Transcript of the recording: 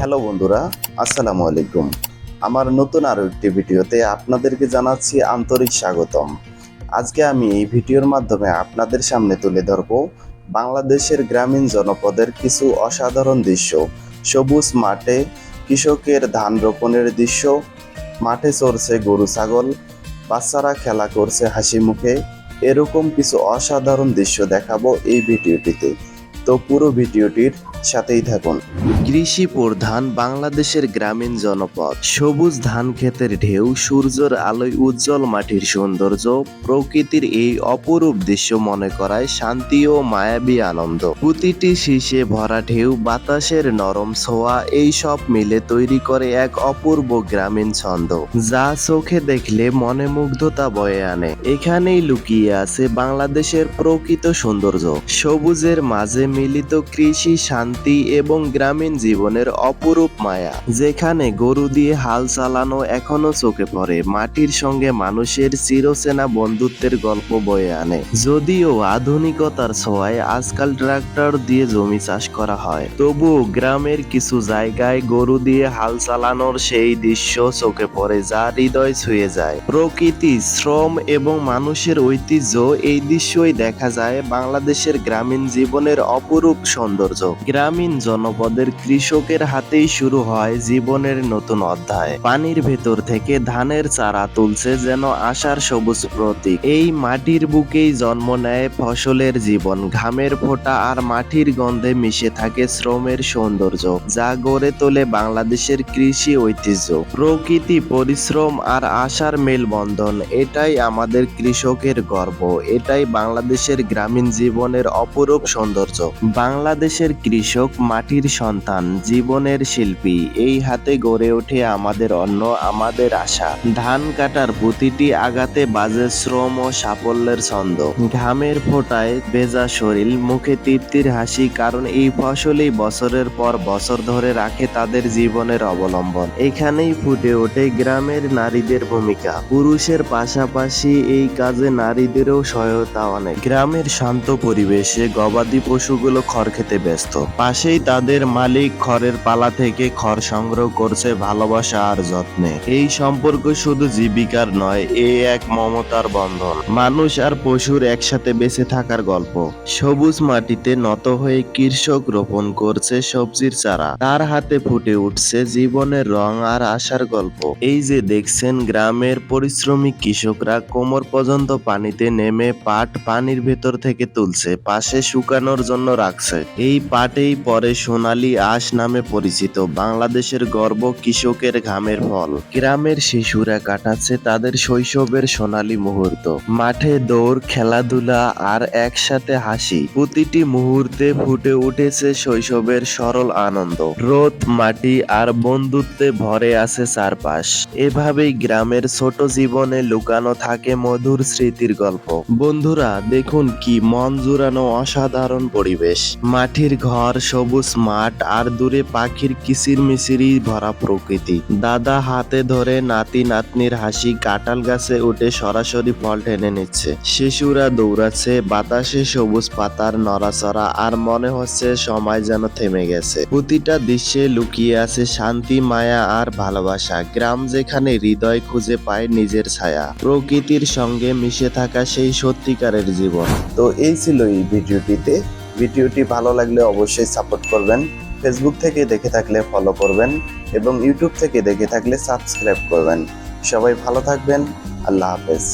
Hello বন্ধুরা, আসসালামু আলাইকুম। আমার নতুন আরও একটি ভিডিওতে আপনাদেরকে জানাচ্ছি আন্তরিক স্বাগতম। আজকে আমি এই ভিডিওর মাধ্যমে আপনাদের সামনে তুলে ধরব বাংলাদেশের গ্রামীণ জনপদের কিছু অসাধারণ দৃশ্য। সবুজ মাঠে কৃষকের ধান রোপণের দৃশ্য, মাঠে চড়ছে গরু ছাগল, বাচ্চারা খেলা করছে হাসি মুখে। এরকম কিছু অসাধারণ দৃশ্য দেখাবো এই ভিডিওটিতে। তো পুরো ভিডিওটির সাথেই থাকুন। কৃষি প্রধান বাংলাদেশের গ্রামীণ জনপদ। সবুজ ধান ক্ষেতের ঢেউ, সূর্যের আলোয় উজ্জ্বল মাটির সৌন্দর্য, প্রকৃতির এই অপরূপ দৃশ্য মনে করায় শান্তি ও মায়াবী আনন্দ। প্রতিটি শীষে ভরা ঢেউ, বাতাসের নরম ছোঁয়া, এই সব মিলে তৈরি করে এক অপূর্ব গ্রামীণ ছন্দ, যা চোখে দেখলে মনে মুগ্ধতা বয়ে আনে। এখানেই লুকিয়ে আছে বাংলাদেশের প্রকৃত সৌন্দর্য। সবুজের মাঝে মিলিত কৃষি, শান্তি এবং গ্রামীণ জীবনের অপরূপ মায়া, যেখানে গরু দিয়ে হাল চালানো এখনও চোখে পড়ে, মাটির সঙ্গে মানুষের চিরচেনা বন্ধুত্বের গল্প বয়ে আনে। যদিও আধুনিকতার ছোঁয়ায় আজকাল ট্রাক্টর দিয়ে জমি চাষ করা হয়, তবুও গ্রামের কিছু জায়গায় গরু দিয়ে হাল চালানোর সেই দৃশ্য চোখে পড়ে যা হৃদয় ছুঁয়ে যায়। প্রকৃতি, শ্রম এবং মানুষের ঐতিহ্য এই দৃশ্যই দেখা যায় বাংলাদেশের গ্রামীণ জীবনের অপরূপ সৌন্দর্য। গ্রামীণ জনপদের কৃষকের হাতেই শুরু হয় জীবনের নতুন অধ্যায়। পানির ভেতর থেকে ধানের চারা তুলছে যেন আশার সবুজ প্রতীক। এই মাটির বুকেই জন্ম নেয় ফসলের জীবন। ঘামের ফোঁটা আর মাটির গন্ধে মিশে থাকে শ্রমের সৌন্দর্য, যা গড়ে তোলে বাংলাদেশের কৃষি ঐতিহ্য। প্রকৃতি, পরিশ্রম আর আশার মেলবন্ধন, এটাই আমাদের কৃষকের গর্ব। এটাই বাংলাদেশের গ্রামীণ জীবনের অপরূপ সৌন্দর্য। বাংলাদেশের কৃষক মাটির সন্তান, জীবনের শিল্পী। এই হাতে গড়ে ওঠে আমাদের অন্ন, আমাদের আশা। ধান কাটার প্রতিটি আঘাতে বাজে শ্রম ও সাফল্যের ছন্দ। ঘামের ফোঁটায় ভেজা শরীর, মুখে তৃপ্তির হাসি, কারণ এই ফসলই বছরের পর বছর ধরে রাখে তাদের জীবনের অবলম্বন। এখানেই ফুটে ওঠে গ্রামের নারীদের ভূমিকা। পুরুষের পাশাপাশি এই কাজে নারীদেরও সহায়তা অনেক। গ্রামের শান্ত পরিবেশে গবাদি পশুগুলো খড় খেতে ব্যস্ত। পাশেই তাদের মালিক খড়ের পালা থেকে খড় সংগ্রহ করছে ভালোবাসা আর যত্নে। এই সম্পর্ক শুধু জীবিকার নয়, এ এক মমতার বন্ধন। মানুষ আর পশুর একসাথে বেঁচে থাকার গল্প। সবুজ মাটিতে নত হয়ে কৃষক রোপণ করছে সবজির চারা। তার হাতে ফুটে উঠছে জীবনের রং আর আশার গল্প। এই যে দেখছেন গ্রামের পরিশ্রমী কৃষকরা কোমর পর্যন্ত পানিতে নেমে পাট পানির ভেতর থেকে তুলছে। পাশে শুকানোর জন্য রাখছে। এই পাটেই পরে সোনালী আঁশ নামে পরিচিত বাংলাদেশের গর্ব কৃষকের ঘামের ফল। গ্রামের শিশুরা কাটাচ্ছে তাদের শৈশবের সোনালী মুহূর্ত। মাঠে দৌড়, খেলাধুলা আর একসাথে হাসি। প্রতিটি মুহূর্তে ফুটে উঠেছে শৈশবের সরল আনন্দ। রোদ, মাটি আর বন্ধুত্বে ভরে আছে চারপাশ। এভাবেই গ্রামের ছোট জীবনে লুকানো থাকে মধুর স্মৃতির গল্প। বন্ধুরা, দেখুন কি মন জুড়ানো অসাধারণ পরিবেশ। মাটির ঘর সবুজ মাঠ আর দূরে পাখির কিচির মিচিরি ভরা প্রকৃতি। দাদা হাতে ধরে নাতি নাতনির হাসি কাঁঠাল গাছে উঠে সরাসরি ফল টেনে নিচ্ছে। শিশুরা দৌড়াচ্ছে, বাতাসে সবুজ পাতার নড়াচড়া আর মনে হচ্ছে সময় যেন থেমে গেছে। প্রতিটা দৃশ্যে লুকিয়ে আছে শান্তি, মায়া আর ভালোবাসা। গ্রাম যেখানে হৃদয় খুঁজে পায় নিজের ছায়া। প্রকৃতির সঙ্গে মিশে থাকা সেই সত্যিকারের জীবন। তো এই ছিল এই ভিডিওটিতে। ভিডিওটি ভালো লাগলে অবশ্যই সাপোর্ট করবেন। ফেসবুক থেকে দেখে থাকলে ফলো করবেন এবং ইউটিউব থেকে দেখে থাকলে সাবস্ক্রাইব করবেন। সবাই ভালো থাকবেন। আল্লাহ হাফেজ।